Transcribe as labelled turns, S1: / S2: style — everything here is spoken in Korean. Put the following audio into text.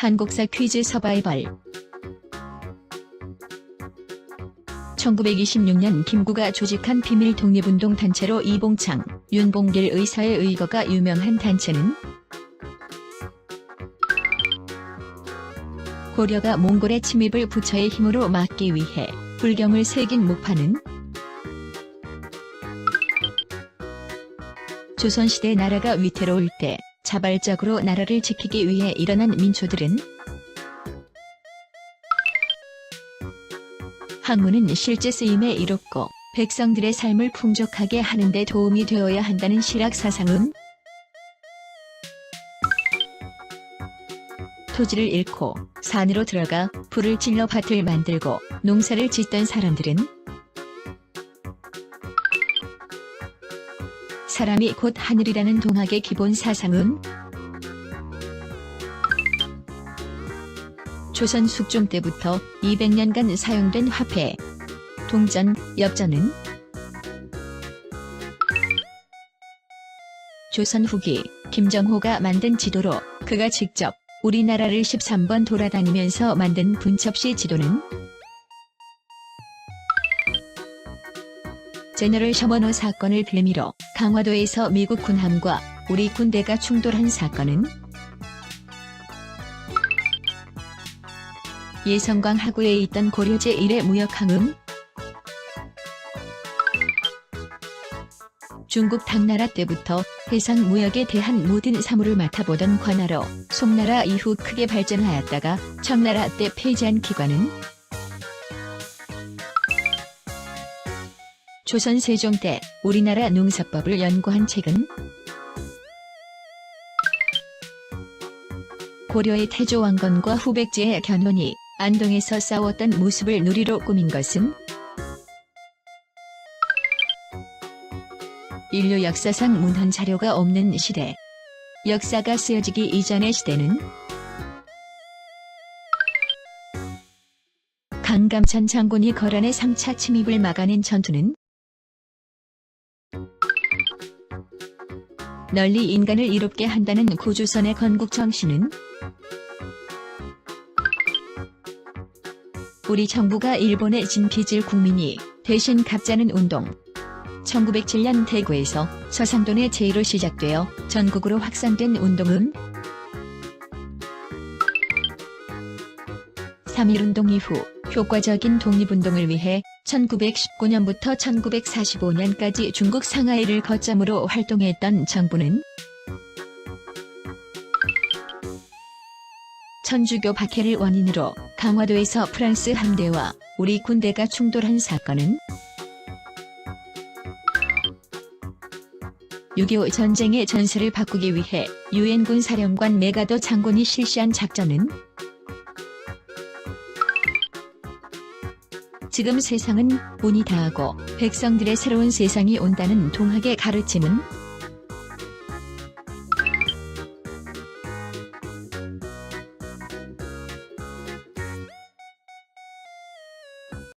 S1: 한국사 퀴즈 서바이벌. 1926년 김구가 조직한 비밀 독립운동 단체로 이봉창, 윤봉길 의사의 의거가 유명한 단체는? 고려가 몽골의 침입을 부처의 힘으로 막기 위해 불경을 새긴 목파는? 조선시대 나라가 위태로울 때 자발적으로 나라를 지키기 위해 일어난 민초들은 학문은 실제 쓰임에 이롭고 백성들의 삶을 풍족하게 하는 데 도움이 되어야 한다는 실학 사상은 토지를 잃고 산으로 들어가 불을 질러 밭을 만들고 농사를 짓던 사람들은 사람이 곧 하늘이라는 동학의 기본 사상은 조선 숙종 때부터 200년간 사용된 화폐, 동전, 엽전은 조선 후기 김정호가 만든 지도로 그가 직접 우리나라를 13번 돌아다니면서 만든 분첩시 지도는 제너럴 셔머너 사건을 빌미로 강화도에서 미국 군함과 우리 군대가 충돌한 사건은 예성강 하구에 있던 고려 제 1의 무역항은 중국 당나라 때부터 해상 무역에 대한 모든 사무를 맡아보던 관하로 송나라 이후 크게 발전하였다가 청나라 때 폐지한 기관은 조선 세종 때 우리나라 농사법을 연구한 책은 고려의 태조 왕건과 후백제의 견훤이 안동에서 싸웠던 모습을 누리로 꾸민 것은 인류 역사상 문헌 자료가 없는 시대. 역사가 쓰여지기 이전의 시대는 강감찬 장군이 거란의 3차 침입을 막아낸 전투는 널리 인간을 이롭게 한다는 고조선의 건국 정신은? 우리 정부가 일본에 진 빚을 국민이 대신 갚자는 운동. 1907년 대구에서 서상돈의 제의로 시작되어 전국으로 확산된 운동은 3.1운동 이후 효과적인 독립운동을 위해 1919년부터 1945년까지 중국 상하이를 거점으로 활동했던 정부는 천주교 박해를 원인으로 강화도에서 프랑스 함대와 우리 군대가 충돌한 사건은 6.25 전쟁의 전세를 바꾸기 위해 유엔군 사령관 메가도 장군이 실시한 작전은 지금 세상은 운이 다하고 백성들의 새로운 세상이 온다는 동학의 가르침은